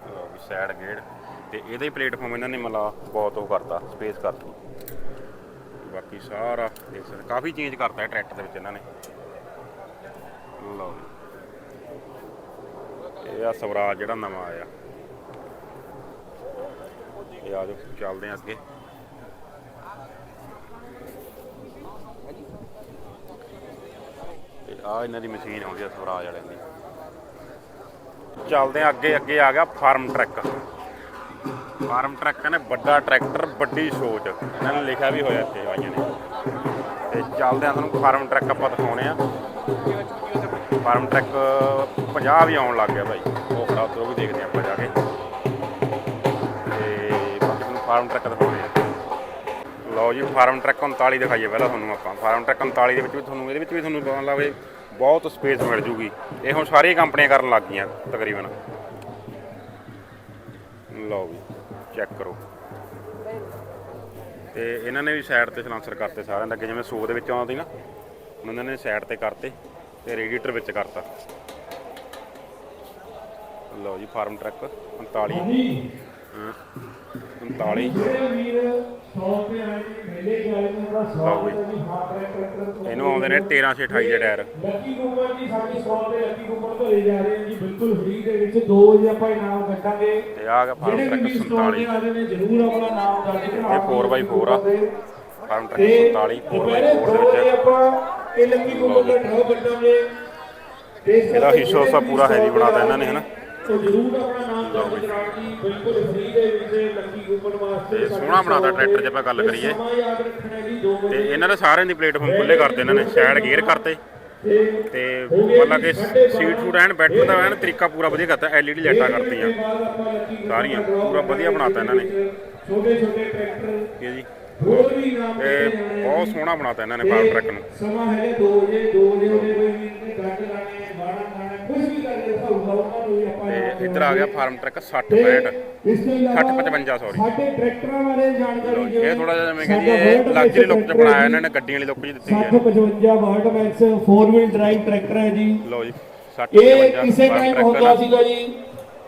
ਲਓ ਵੀ ਸਾਈਡ ਗੇੜ ਤੇ ਇਹਦਾ ਹੀ ਪਲੇਟਫਾਰਮ ਇਹਨਾਂ ਨੇ ਮਲਾ ਬਹੁਤ ਉਹ ਕਰਤਾ ਸਪੇਸ ਕਰਤੀ। ਬਾਕੀ ਸਾਰਾ ਦੇਖ ਸਕਦੇ ਕਾਫੀ ਚੇਂਜ ਕਰਤਾ ਹੈ ਟਰੈਕਟਰ ਦੇ ਵਿੱਚ ਇਹਨਾਂ ਨੇ। ਲਓ ਜੀ। ਇਹ ਆ ਸਵਰਾਜ ਜਿਹੜਾ ਨਵਾਂ ਆਇਆ। ਇਹ ਆ ਜਾਓ ਚੱਲਦੇ ਆ ਅੱਗੇ। ਆ ਇਹਨਾਂ ਦੀ ਮਸ਼ੀਨ ਆਉਂਦੀ ਆ ਸਵਰਾਜ ਵਾਲਿਆਂ ਦੀ। ਚੱਲਦੇ ਆ ਅੱਗੇ ਅੱਗੇ ਆ ਗਿਆ ਫਾਰਮ ਟਰੱਕ। ਫਾਰਮ ਟਰੱਕ ਨੇ ਵੱਡਾ ਟਰੈਕਟਰ, ਵੱਡੀ ਸੋਚ। ਇਹਨਾਂ ਨੇ ਲਿਖਿਆ ਵੀ ਹੋਇਆ ਇੱਥੇ ਆਈਆਂ ਨੇ। ਤੇ ਚੱਲਦੇ ਆ ਤੁਹਾਨੂੰ ਫਾਰਮ ਟਰੱਕ ਆਪਾਂ ਦਿਖਾਉਣੇ ਆ। ਫਾਰਮ ਟਰੱਕ 50 ਵੀ ਆਉਣ ਲੱਗ ਗਿਆ ਭਾਈ ਉਹ ਖੜਾ ਉੱਧਰ ਵੀ ਦੇਖਦੇ ਆਪਾਂ ਜਾ ਕੇ। ਤੇ ਬਾਕੀ ਤੁਹਾਨੂੰ ਫਾਰਮ ਟਰੱਕ ਦਿਖਾਉਣੇ ਆ ਲਓ ਜੀ, ਫਾਰਮ ਟਰੱਕ 39 ਦਿਖਾਈਏ ਪਹਿਲਾਂ ਤੁਹਾਨੂੰ ਆਪਾਂ। ਫਾਰਮ ਟਰੱਕ 39 ਦੇ ਵਿੱਚ ਵੀ ਤੁਹਾਨੂੰ, ਇਹਦੇ ਵਿੱਚ ਵੀ ਤੁਹਾਨੂੰ ਪਤਾ ਲੱਗੇ। ਬਹੁਤ ਸਪੇਸ ਮਿਲ ਜੂਗੀ। ਇਹ ਹੁਣ ਸਾਰੀਆਂ ਕੰਪਨੀਆਂ ਕਰਨ ਲੱਗ ਗਈਆਂ ਤਕਰੀਬਨ। ਲਓ ਵੀ ਚੈੱਕ ਕਰੋ। ਤੇ ਇਹਨਾਂ ਨੇ ਵੀ ਸਾਈਡ ਤੇ ਸਲਾਂਸਰ ਕਰਤੇ ਸਾਰਿਆਂ ਦੇ ਅੱਗੇ ਜਿਵੇਂ 100 ਦੇ ਵਿੱਚ ਆਉਂਦੀ ਨਾ ਹੁਣ ਇਹਨਾਂ ਨੇ ਸਾਈਡ ਤੇ ਕਰਤੇ ਤੇ ਰੇਡੀਏਟਰ ਵਿੱਚ ਕਰਤਾ। ਲਓ ਜੀ ਫਾਰਮ ਟਰੱਕ 39 ਹਾਂ, 39 ਲਓ। ਹੈ ਹਾਂ ਤੋਂ ਇਹਨੂੰ ਆਉਂਦੇ ਨੇ 1328 ਦੇ ਟਾਇਰ। ਲੱਕੀ ਕੁੰਬਰ ਜੀ ਸਾਡੀ 100 ਤੇ ਲੱਕੀ ਕੁੰਬਰ ਭਰੇ ਜਾ ਰਹੇ ਨੇ ਜੀ ਬਿਲਕੁਲ ਫ੍ਰੀ ਦੇ ਵਿੱਚ। 2 ਵਜੇ ਆਪਾਂ ਇਨਾਮ ਕੱਢਾਂਗੇ। ਤੇ ਆ ਗਿਆ ਫਾਰਮ ਜਿਹੜੇ ਵੀ ਟਰੱਕ ਸਟੋਰ 47 ਤੇ ਆ ਰਹੇ ਨੇ ਜ਼ਰੂਰ ਆਪਣਾ ਨਾਮ ਦਰਜ ਕਰਾਓ ਇਹ 4x4 ਆ। ਫਾਰਮ ਟਰੱਕ ਤੇ 47 ਦੁਪਹਿਰੇ 4x4 ਦੋ ਵਿੱਚ। ਆਪਾਂ ਇਹ ਲੱਕੀ ਕੁੰਬਰ ਦਾ ਡਰਾਅ ਕੱਢਾਂਗੇ। ਤੇ ਇਹਦਾ ਹਿੱਸਾ ਵੀ ਪੂਰਾ store ਬਣਾਤਾ ਤੇ ਇਹਨਾਂ ਨੇ, ਹਨਾ? ਉਹ ਜ਼ਰੂਰ ਆਪਣਾ ਨਾਮ ਦਰਜ ਕਰਾਓ ਜੀ ਬਿਲਕੁਲ ਫ੍ਰੀ ਦੇ ਵਿੱਚ ਲੱਕੀ ਕੁੰਬਰ ਵਾਸਤੇ ਤੇ ਸੋਹਣਾ ਬਣਾਤਾ ਟਰੈਕਟਰ ਜੇ ਆਪਾਂ ਗੱਲ ਕਰੀਏ। ਸਮਾਂ ਯਾਦ ਰੱਖਣਾ ਜੀ 2 ਤੇ ਇਹਨਾਂ ਦੇ ਸਾਰਿਆਂ ਦੀ ਪਲੇਟਫਾਰਮ ਖੁੱਲੇ ਕਰਤੇ ਇਹਨਾਂ ਨੇ ਸਾਈਡ ਗੇਅਰ ਕਰਤੇ। ਤੇ ਮਤਲਬ ਕਿ ਸੀਟ ਸੂਟ ਐਨ ਬੈਠਣ ਦਾ ਐਨ ਤਰੀਕਾ ਪੂਰਾ ਵਧੀਆ ਕਰਤਾ ਐਲਈਡੀ ਲਾਈਟਾਂ ਕਰਤੀਆਂ ਸਾਰੀਆਂ ਪੂਰਾ ਵਧੀਆ ਬਣਾਤਾ ਇਹਨਾਂ ਨੇ। ਛੋਟੇ ਛੋਟੇ ਟਰੈਕਟਰ। ਜੀ। ਹੋਰ ਵੀ ਨਾਮ ਬਹੁਤ। ਸੋਹਣਾ ਬਣਾਤਾ ਇਹਨਾਂ ਨੇ ਫਾਰਮ ਟਰੱਕ ਨੂੰ। ਸਮਾਂ ਹੈ 2 ਵਜੇ 2 ਵਜੇ ਉਹਦੇ ਕੋਈ ਵੀ ਗੱਡ ਲਾਣੇ ਬਾਣਾ ਖਾਣਾ ਕੁਝ ਵੀ ਕਰਕੇ ਦਿਖਾਊਗਾ ਉਹਨਾਂ ਨੂੰ ਵੀ ਆਪਾਂ ਤੇ ਇੱਧਰ ਆ ਗਿਆ ਫਾਰਮ ਟਰੱਕ 60 ਤੇ 65 ਇਸ ਤੋਂ ਇਲਾਵਾ 60 55 ਸੌਰੀ ਸਾਡੇ ਟਰੈਕਟਰਾਂ ਬਾਰੇ ਜਾਣਕਾਰੀ ਇਹ ਥੋੜਾ ਜਿਹਾ ਜਿਵੇਂ ਕਿ ਇਹ ਲਗਜ਼ਰੀ ਲੁੱਕ ਚ ਬਣਾਇਆ ਇਹਨਾਂ ਨੇ ਗੱਡੀਆਂ ਵਾਲੀ ਲੁੱਕ ਚ ਦਿੱਤੀ ਹੈ। 6055 ਵਾਟ ਮੈਕਸ 4 ਵੀਲ ਡਰਾਈਵ ਟਰੈਕਟਰ ਹੈ ਜੀ। ਲਓ ਜੀ 60 ਇਹ 55 ਕਿਸੇ ਟਾਈਮ ਹੁੰਦਾ। ਸੀਗਾ ਜੀ।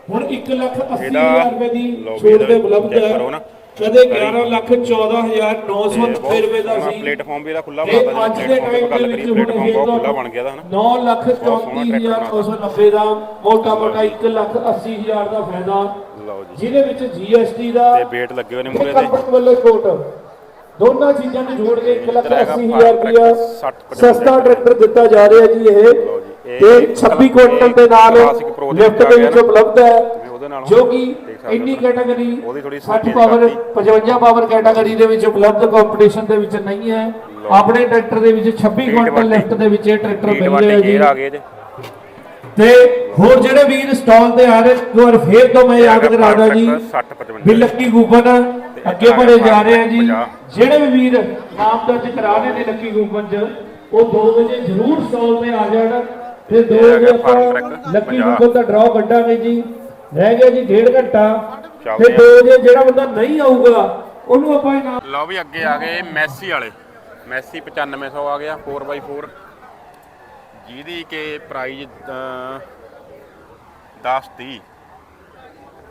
ਹੁਣ 1 ਲੱਖ 80 ਇਹਦਾ ਹਜ਼ਾਰ ਰੁਪਏ ਦੀ ਛੋਟ ਤੇ ਉਪਲਬਧ ਹੈ। ਕਦੇ 11 ਲੱਖ 14990 ਰੁਪਏ ਦਾ ਸੀ। ਪਲੇਟਫਾਰਮ ਵੀ ਇਹਦਾ ਖੁੱਲਾ ਬਣਾਤਾ ਅੱਜ ਦੇ ਟਾਈਮ ਦੇ ਵਿੱਚ ਪਲੇਟਫਾਰਮ ਬਹੁਤ ਖੁੱਲਾ ਬਣ ਗਿਆ ਦਾ ਹਨਾ 9 ਲੱਖ ਬਹੁਤ ਸੋਹਣਾ ਟਰੈਕਟਰ 34990 ਦਾ ਮੋਟਾ ਮੋਟਾ 1 ਲੱਖ 80 ਹਜ਼ਾਰ ਦਾ ਫਾਇਦਾ। ਜਿਹਦੇ ਵਿੱਚ GST ਦਾ ਤੇ ਵੇਟ ਲੱਗੇ ਹੋਏ ਨੇ ਮੂਰੇ ਤੇ ਵੱਲੋਂ ਛੋਟ ਦੋਨਾਂ ਚੀਜ਼ਾਂ ਨੂੰ ਜੋੜ ਕੇ 1 ਲੱਖ ਇੱਧਰ ਹੈਗਾ 80 ਹਜ਼ਾਰ ਫਾਰਮ ਰੁਪਇਆ ਟਰੱਕ 60 ਸਸਤਾ ਟਰੈਕਟਰ ਦਿੱਤਾ ਜਾ ਰਿਹਾ ਜੀ ਇਹ। ਤੇ ਇੱਕ 26 ਕੁਇੰਟਲ ਦੇ ਨਾਲ ਲਿਫਟ ਦੇ ਵਿੱਚ। ਉਪਲਬਧ ਹੈ ਜੋ ਕਿ ਇੰਨੀ। ਕੈਟਾਗਰੀ ਉਹਦੀ ਥੋੜੀ 60 speed ਪਾਵਰ ਘੱਟ 55 ਪਾਵਰ ਕੈਟਾਗਰੀ ਦੇ ਵਿੱਚ ਉਪਲਬਧ ਕੰਪੀਟੀਸ਼ਨ ਦੇ ਵਿੱਚ ਨਹੀਂ ਹੈ। ਆਪਣੇ ਟਰੈਕਟਰ ਦੇ ਵਿੱਚ 26 ਕੁਇੰਟਲ ਲਿਫਟ ਦੇ ਵਿੱਚ ਇਹ ਟਰੈਕਟਰ ਮਿਲ ਰਿਹਾ ਜੀ ਤੇ ਹੋਰ ਜਿਹੜੇ ਵੀਰ ਸਟਾਲ ਤੇ ਆ ਰਹੇ ਵਾਰ ਫੇਰ ਤੋਂ ਮੈਂ ਯਾਦ ਕਰਾਦਾ ਜੀ ਟਰੱਕ 60 55 ਵੀ ਲੱਕੀ ਕੂਪਨ ਅੱਗੇ ਬੜੇ ਜਾ ਰਹੇ ਆ ਜੀ। ਜਿਹੜੇ ਵੀ ਵੀਰ ਨਾਮ ਦਰਜ ਕਰਾ ਰਹੇ ਨੇ ਲੱਕੀ ਕੂਪਨ 'ਚ ਉਹ 2 ਵਜੇ ਜ਼ਰੂਰ ਸਟਾਲ ਤੇ ਆ ਜਾਣ। ਤੇ 2 ਇਹ ਵਜੇ ਆਪਾਂ ਲੱਕੀ। ਗੁੱਗਲ ਦਾ ਡਰਾਅ ਕੱਢਾਂਗੇ ਜੀ। ਰਹਿ ਗਿਆ ਜੀ ਡੇਢ ਘੰਟਾ। ਤੇ ਆ। 2 ਵਜੇ ਜਿਹੜਾ ਬੰਦਾ ਨਹੀਂ ਆਊਗਾ ਉਹਨੂੰ ਆਪਾਂ ਇਨਾਮ ਲਓ ਵੀ ਅੱਗੇ ਆ ਗਏ ਮੈਸੀ ਵਾਲੇ। ਮੈਸੀ 9500 ਆ ਗਿਆ 4x4 ਜਿਹਦੀ ਕਿ ਪ੍ਰਾਈਜ਼ 10 30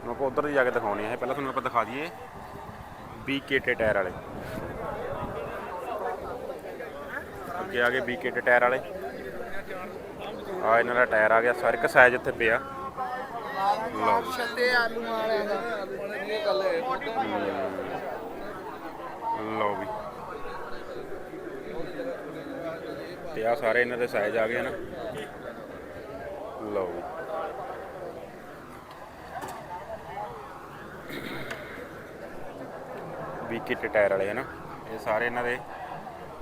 ਹੁਣ ਆਪਾਂ ਉਧਰ ਜਾ ਕੇ ਦਿਖਾਉਣੇ ਇਹ ਪਹਿਲਾਂ ਤੁਹਾਨੂੰ ਆਪਾਂ ਦਿਖਾ ਦਈਏ। ਤੇ ਟਾਇਰ ਵਾਲੇ। ਅੱਗੇ ਆ ਗਏ ਤੇ ਟਾਇਰ ਵਾਲੇ। ਆ ਇਹਨਾਂ ਦਾ ਟਾਇਰ ਆ ਗਿਆ। ਸਾਰੇ ਇੱਕ ਸਾਈਜ਼ ਇੱਥੇ ਪਿਆ। ਲਓ ਜੀ। ਲਓ ਵੀ। ਤੇ ਆ ਸਾਰੇ ਇਹਨਾਂ ਦੇ ਸਾਈਜ਼ ਆ ਗਏ ਨਾ ਲਓ ਵੀ। ਵੀ ਕਿੱਟ ਟਾਇਰ ਵਾਲੇ ਹਨਾ। ਇਹ ਸਾਰੇ ਇਹਨਾਂ ਦੇ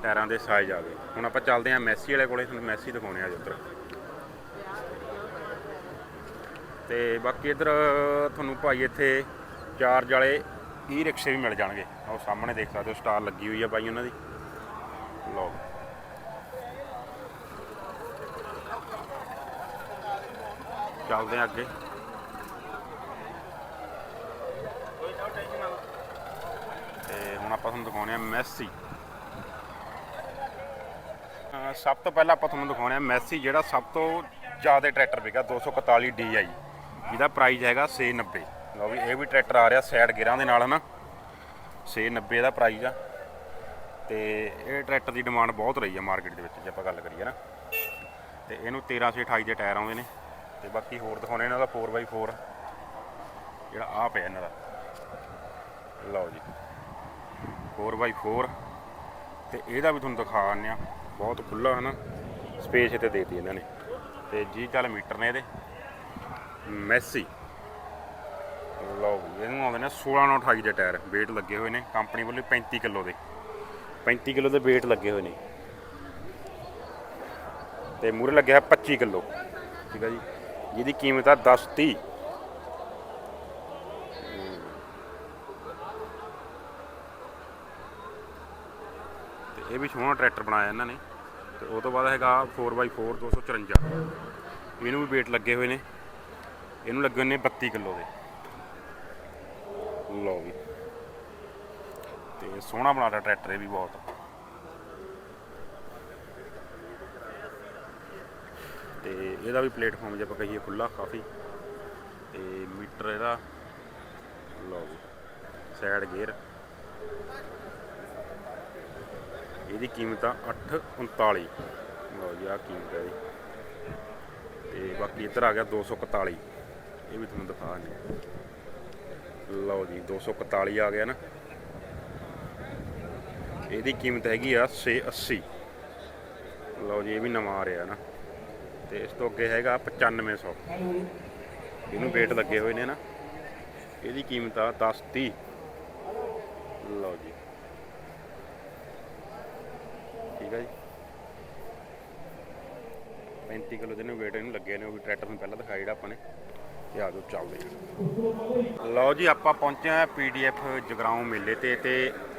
ਟਾਇਰਾਂ ਦੇ ਸਾਈਜ਼ ਆ ਗਏ। ਹੁਣ ਆਪਾਂ ਚੱਲਦੇ ਹਾਂ ਮੈਸੀ ਵਾਲੇ ਕੋਲੇ ਤੁਹਾਨੂੰ ਮੈਸੀ ਦਿਖਾਉਣੇ ਆ ਜੀ ਉੱਧਰ। ਤੇ ਬਾਕੀ ਇੱਧਰ ਤੁਹਾਨੂੰ ਭਾਈ ਇੱਥੇ ਚਾਰਜ ਵਾਲੇ ਈ ਰਿਕਸ਼ੇ ਵੀ ਮਿਲ ਜਾਣਗੇ। ਉਹ ਸਾਹਮਣੇ ਦੇਖ ਸਕਦੇ ਹੋ ਸਟਾਰ ਲੱਗੀ ਹੋਈ ਆ ਭਾਈ ਉਹਨਾਂ ਦੀ। ਲਓ। ਚੱਲਦੇ ਆ ਅੱਗੇ। ਤੇ ਹੁਣ ਆਪਾਂ ਤੁਹਾਨੂੰ ਦਿਖਾਉਣੇ ਆ ਮੈਸੀ। ਸਭ ਤੋਂ ਪਹਿਲਾਂ ਆਪਾਂ ਤੁਹਾਨੂੰ ਦਿਖਾਉਣੇ ਆ ਮੈਸੀ, ਜਿਹੜਾ ਸਭ ਤੋਂ ਜ਼ਿਆਦਾ ਟਰੈਕਟਰ ਵਿਕਾ 241 DI ਜਿਹਦਾ ਪ੍ਰਾਈਸ ਹੈਗਾ 690 ਲਓ ਵੀ, ਇਹ ਵੀ ਟਰੈਕਟਰ ਆ ਰਿਹਾ ਸਾਈਡ ਗੇਅਰਾਂ ਦੇ ਨਾਲ, ਹਨਾ? 690 ਦਾ ਪ੍ਰਾਈਸ ਆ। ਤੇ ਇਹ ਟਰੈਕਟਰ ਦੀ ਡਿਮਾਂਡ ਬਹੁਤ ਰਹੀ ਆ ਮਾਰਕੀਟ ਦੇ ਵਿੱਚ, ਜੇ ਆਪਾਂ ਗੱਲ ਕਰੀਏ ਨਾ। ਤੇ ਇਹਨੂੰ 1328 ਦੇ ਟਾਇਰ ਆਉਂਦੇ ਨੇ। ਤੇ ਬਾਕੀ ਹੋਰ ਦਿਖਾਉਣੇ ਇਹਨਾਂ ਦਾ 4x4 ਜਿਹੜਾ ਆ ਪਿਆ ਇਹਨਾਂ ਦਾ। ਲਓ ਜੀ। 4x4 ਤੇ ਇਹਦਾ ਵੀ ਤੁਹਾਨੂੰ ਦਿਖਾ ਆਉਂਦੇ ਆ ਬਹੁਤ ਖੁੱਲਾ ਹੈ ਨਾ ਸਪੇਸ ਇੱਥੇ ਦੇਤੀ ਇਹਨਾਂ ਨੇ। ਤੇ ਜੀ ਚੱਲ ਮੀਟਰ ਨੇ ਇਹਦੇ। ਮੈਸੀ। ਲਓ ਵੀ ਇਹਨੂੰ ਆਉਂਦੇ ਨੇ 1628 ਦੇ ਟਾਇਰ, weight ਲੱਗੇ ਹੋਏ ਨੇ ਕੰਪਨੀ ਵੱਲੋਂ 35 ਕਿਲੋ ਦੇ। 35 ਕਿਲੋ ਦੇ weight ਲੱਗੇ ਹੋਏ ਨੇ। ਤੇ ਮੂਰੇ ਲੱਗਿਆ 25 ਕਿਲੋ। ਠੀਕ ਹੈ ਜੀ, ਜਿਹਦੀ ਕੀਮਤ ਆ 10 30 ਤੇ ਇਹ ਵੀ ਸੋਹਣਾ ਟਰੈਕਟਰ ਬਣਾਇਆ ਇਹਨਾਂ ਨੇ। ਤੇ ਉਹ ਤੋਂ ਬਾਅਦ ਹੈਗਾ 4x4 254 ਇਹਨੂੰ ਵੀ weight ਲੱਗੇ ਹੋਏ ਨੇ। ਇਹਨੂੰ ਲੱਗੇ ਹੋਏ ਨੇ 32 ਕਿਲੋ ਦੇ। ਲਓ ਵੀ। ਤੇ ਸੋਹਣਾ ਬਣਾਤਾ ਟਰੈਕਟਰ, ਇਹ ਵੀ ਬਹੁਤ। ਤੇ ਇਹਦਾ ਵੀ ਪਲੇਟਫਾਰਮ ਜੇ ਆਪਾਂ ਕਹੀਏ ਖੁੱਲਾ ਕਾਫੀ। ਤੇ ਮੀਟਰ ਇਹਦਾ। ਲਓ ਜੀ ਸਾਈਡ ਗੇਅਰ। ਇਹਦੀ ਕੀਮਤ ਆ 839 ਲਓ ਜੀ ਆ ਕੀਮਤ ਹੈ ਇਹਦੀ। ਤੇ ਬਾਕੀ ਇੱਧਰ ਆ ਗਿਆ 241 ਇਹ ਵੀ ਤੁਹਾਨੂੰ ਦਿਖਾ ਦਿੰਦੇ ਲਓ ਜੀ 241 ਆ ਗਿਆ ਨਾ। ਇਹਦੀ ਕੀਮਤ ਹੈਗੀ ਆ 680 ਲਓ ਜੀ, ਇਹ ਵੀ ਨਵਾਂ ਆ ਰਿਹਾ ਨਾ। ਤੇ ਇਸ ਤੋਂ ਅੱਗੇ ਹੈਗਾ 9500 ਇਹਨੂੰ weight ਲੱਗੇ ਹੋਏ ਨੇ ਨਾ। ਇਹਦੀ ਕੀਮਤ ਆ 1030 ਲਓ ਜੀ। ਠੀਕ ਹੈ ਜੀ। 35 ਕਿਲੋ ਦੇ ਨੇ weight ਇਹਨੂੰ ਲੱਗੇ ਨੇ, ਉਹ ਵੀ ਟਰੈਕਟਰ ਨੂੰ ਪਹਿਲਾਂ ਦਿਖਾਇਆ ਜਿਹੜਾ ਆਪਾਂ ਨੇ। ਤੇ ਆ ਜਾਓ ਚੱਲਦੇ ਹਾਂ। ਲਓ ਜੀ, ਆਪਾਂ ਪਹੁੰਚੇ ਆ ਪੀਡੀਐਫ ਜਗਰਾਉਂ ਮੇਲੇ ਤੇ ਤੇ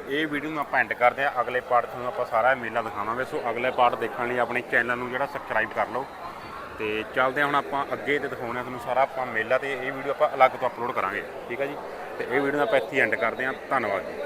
ਇਹ ਵੀਡੀਓ ਨੂੰ ਆਪਾਂ ਐਂਡ ਕਰਦੇ ਆ ਅਗਲੇ ਪਾਰਟ ਤੁਹਾਨੂੰ ਆਪਾਂ ਸਾਰਾ ਮੇਲਾ ਦਿਖਾਵਾਂਗੇ। ਸੋ ਅਗਲੇ ਪਾਰਟ ਦੇਖਣ ਲਈ ਆਪਣੇ ਚੈਨਲ ਨੂੰ ਜਿਹੜਾ ਸਬਸਕ੍ਰਾਈਬ ਕਰ ਲਓ। ਤੇ ਚੱਲਦੇ ਹਾਂ ਹੁਣ ਆਪਾਂ ਅੱਗੇ ਤੇ ਦਿਖਾਉਣਾ ਤੁਹਾਨੂੰ ਸਾਰਾ ਆਪਾਂ ਮੇਲਾ ਤੇ ਇਹ ਵੀਡੀਓ ਆਪਾਂ ਅਲੱਗ ਤੋਂ ਅਪਲੋਡ ਕਰਾਂਗੇ। ਠੀਕ ਹੈ ਜੀ? ਤੇ ਇਹ ਵੀਡੀਓ ਨੂੰ ਆਪਾਂ ਇੱਥੇ ਐਂਡ ਕਰਦੇ ਹਾਂ। ਧੰਨਵਾਦ ਜੀ।